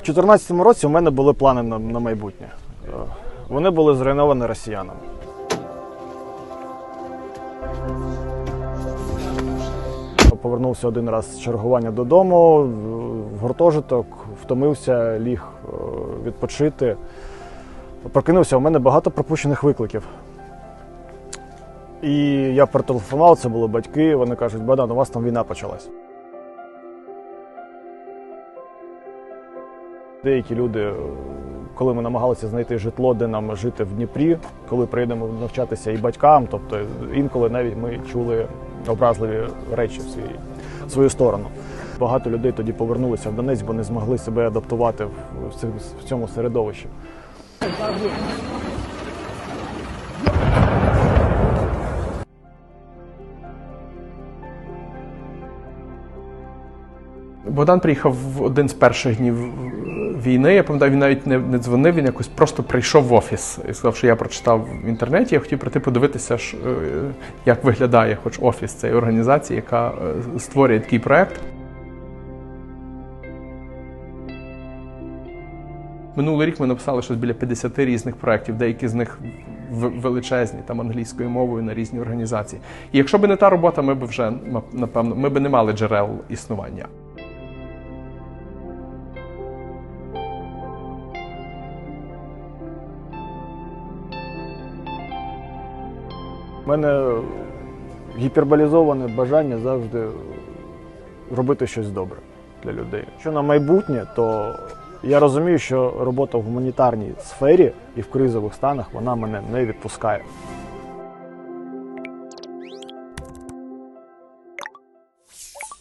У 2014 році у мене були плани на, на майбутнє. Е, Вони були зруйновані росіянами. Повернувся один раз з чергування додому, в гуртожиток, втомився, ліг е, відпочити. Прокинувся, у мене багато пропущених викликів. І я перетелефонував, це були батьки. Вони кажуть, Богдан, у вас там війна почалась. Деякі люди, коли ми намагалися знайти житло, де нам жити в Дніпрі, коли приїдемо навчатися і батькам, тобто інколи навіть ми чули образливі речі в свій, свою сторону. Багато людей тоді повернулися в Донець, бо не змогли себе адаптувати в цьому середовищі. Богдан приїхав в один з перших днів війни. Я пам'ятаю, він навіть не, не дзвонив, він якось просто прийшов в офіс і сказав, що я прочитав в інтернеті. Я хотів прийти подивитися, ж, е, як виглядає хоч офіс цієї організації, яка е, створює такий проект. Минулий рік ми написали щось біля 50 різних проєктів, деякі з них величезні, там англійською мовою на різні організації. І якщо б не та робота, ми б вже напевно ми б не мали джерел існування. У мене гіперболізоване бажання завжди робити щось добре для людей. Що на майбутнє, то я розумію, що робота в гуманітарній сфері і в кризових станах вона мене не відпускає.